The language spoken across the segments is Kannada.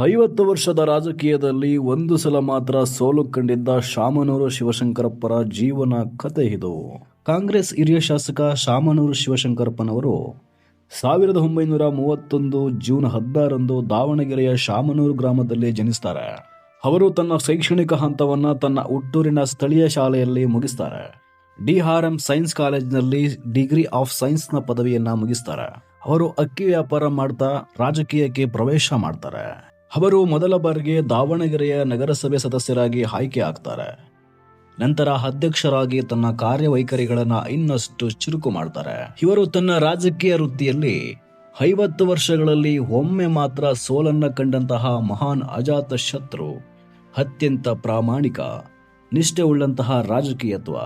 ಐವತ್ತು ವರ್ಷದ ರಾಜಕೀಯದಲ್ಲಿ ಒಂದು ಸಲ ಮಾತ್ರ ಸೋಲು ಕಂಡಿದ್ದ ಶಾಮನೂರು ಶಿವಶಂಕರಪ್ಪರ ಜೀವನ ಕಥೆ ಇದು. ಕಾಂಗ್ರೆಸ್ ಹಿರಿಯ ಶಾಸಕ ಶಾಮನೂರು ಶಿವಶಂಕರಪ್ಪನವರು ಸಾವಿರದ ಒಂಬೈನೂರ ಮೂವತ್ತೊಂದು ಜೂನ್ ಹದಿನಾರಂದು ದಾವಣಗೆರೆಯ ಶಾಮನೂರು ಗ್ರಾಮದಲ್ಲಿ ಜನಿಸ್ತಾರೆ. ಅವರು ತನ್ನ ಶೈಕ್ಷಣಿಕ ಹಂತವನ್ನು ತನ್ನ ಹುಟ್ಟೂರಿನ ಸ್ಥಳೀಯ ಶಾಲೆಯಲ್ಲಿ ಮುಗಿಸ್ತಾರೆ. ಡಿ ಆರ್ ಎಂ ಸೈನ್ಸ್ ಕಾಲೇಜಿನಲ್ಲಿ ಡಿಗ್ರಿ ಆಫ್ ಸೈನ್ಸ್ನ ಪದವಿಯನ್ನು ಮುಗಿಸ್ತಾರೆ. ಅವರು ಅಕ್ಕಿ ವ್ಯಾಪಾರ ಮಾಡ್ತಾ ರಾಜಕೀಯಕ್ಕೆ ಪ್ರವೇಶ ಮಾಡ್ತಾರೆ. ಅವರು ಮೊದಲ ಬಾರಿಗೆ ದಾವಣಗೆರೆಯ ನಗರಸಭೆ ಸದಸ್ಯರಾಗಿ ಆಯ್ಕೆ ಆಗ್ತಾರೆ. ನಂತರ ಅಧ್ಯಕ್ಷರಾಗಿ ತನ್ನ ಕಾರ್ಯವೈಖರಿಗಳನ್ನು ಇನ್ನಷ್ಟು ಚುರುಕು ಮಾಡ್ತಾರೆ. ಇವರು ತನ್ನ ರಾಜಕೀಯ ವೃತ್ತಿಯಲ್ಲಿ ಐವತ್ತು ವರ್ಷಗಳಲ್ಲಿ ಒಮ್ಮೆ ಮಾತ್ರ ಸೋಲನ್ನ ಕಂಡಂತಹ ಮಹಾನ್ ಅಜಾತ ಶತ್ರು, ಅತ್ಯಂತ ಪ್ರಾಮಾಣಿಕ ನಿಷ್ಠೆ ಉಳ್ಳಂತಹ ರಾಜಕೀಯತ್ವ.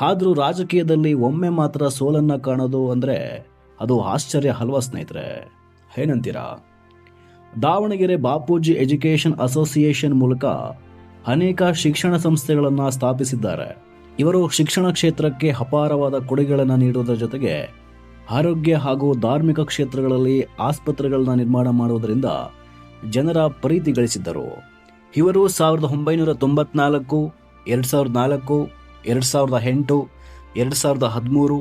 ಆದರೂ ರಾಜಕೀಯದಲ್ಲಿ ಒಮ್ಮೆ ಮಾತ್ರ ಸೋಲನ್ನ ಕಾಣೋದು ಅಂದ್ರೆ ಅದು ಆಶ್ಚರ್ಯ ಹಲ್ವಾ ಸ್ನೇಹಿತರೆ? ಏನಂತೀರಾ? ದಾವಣಗೆರೆ ಬಾಪೂಜಿ ಎಜುಕೇಷನ್ ಅಸೋಸಿಯೇಷನ್ ಮೂಲಕ ಅನೇಕ ಶಿಕ್ಷಣ ಸಂಸ್ಥೆಗಳನ್ನು ಸ್ಥಾಪಿಸಿದ್ದಾರೆ. ಇವರು ಶಿಕ್ಷಣ ಕ್ಷೇತ್ರಕ್ಕೆ ಅಪಾರವಾದ ಕೊಡುಗೆಗಳನ್ನು ನೀಡುವುದರ ಜೊತೆಗೆ ಆರೋಗ್ಯ ಹಾಗೂ ಧಾರ್ಮಿಕ ಕ್ಷೇತ್ರಗಳಲ್ಲಿ ಆಸ್ಪತ್ರೆಗಳನ್ನು ನಿರ್ಮಾಣ ಮಾಡುವುದರಿಂದ ಜನರ ಪ್ರೀತಿ ಗಳಿಸಿದ್ದರು. ಇವರು ಸಾವಿರದ ಒಂಬೈನೂರ ತೊಂಬತ್ನಾಲ್ಕು, ಎರಡು ಸಾವಿರದ ನಾಲ್ಕು, ಎರಡು ಸಾವಿರದ ಎಂಟು, ಎರಡು ಸಾವಿರದ ಹದಿಮೂರು,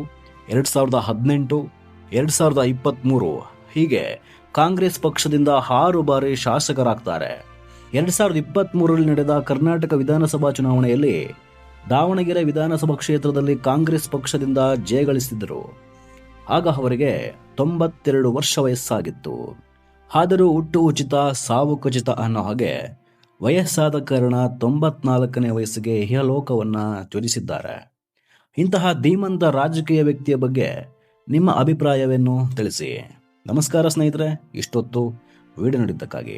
ಎರಡು ಸಾವಿರದ ಹದಿನೆಂಟು, ಎರಡು ಸಾವಿರದ ಇಪ್ಪತ್ತ್ಮೂರು ಹೀಗೆ ಕಾಂಗ್ರೆಸ್ ಪಕ್ಷದಿಂದ ಆರು ಬಾರಿ ಶಾಸಕರಾಗ್ತಾರೆ. ಎರಡು ಸಾವಿರದ ಇಪ್ಪತ್ತ್ಮೂರರಲ್ಲಿ ನಡೆದ ಕರ್ನಾಟಕ ವಿಧಾನಸಭಾ ಚುನಾವಣೆಯಲ್ಲಿ ದಾವಣಗೆರೆ ವಿಧಾನಸಭಾ ಕ್ಷೇತ್ರದಲ್ಲಿ ಕಾಂಗ್ರೆಸ್ ಪಕ್ಷದಿಂದ ಜಯಗಳಿಸಿದ್ದರು ಆಗ ಅವರಿಗೆ ತೊಂಬತ್ತೆರಡು ವರ್ಷ ವಯಸ್ಸಾಗಿತ್ತು. ಆದರೂ ಹುಟ್ಟು ಉಚಿತ, ಸಾವು ಖಚಿತ ಅನ್ನೋ ಹಾಗೆ ವಯಸ್ಸಾದ ಕಾರಣ ತೊಂಬತ್ನಾಲ್ಕನೇ ವಯಸ್ಸಿಗೆ ಇಹಲೋಕವನ್ನು ತ್ಯಜಿಸಿದ್ದಾರೆ. ಇಂತಹ ಧೀಮಂತ ರಾಜಕೀಯ ವ್ಯಕ್ತಿಯ ಬಗ್ಗೆ ನಿಮ್ಮ ಅಭಿಪ್ರಾಯವನ್ನು ತಿಳಿಸಿ. ನಮಸ್ಕಾರ ಸ್ನೇಹಿತರೆ ಇಷ್ಟೊತ್ತು ವಿಡಿಯೋ ನೋಡಿದ್ದಕ್ಕಾಗಿ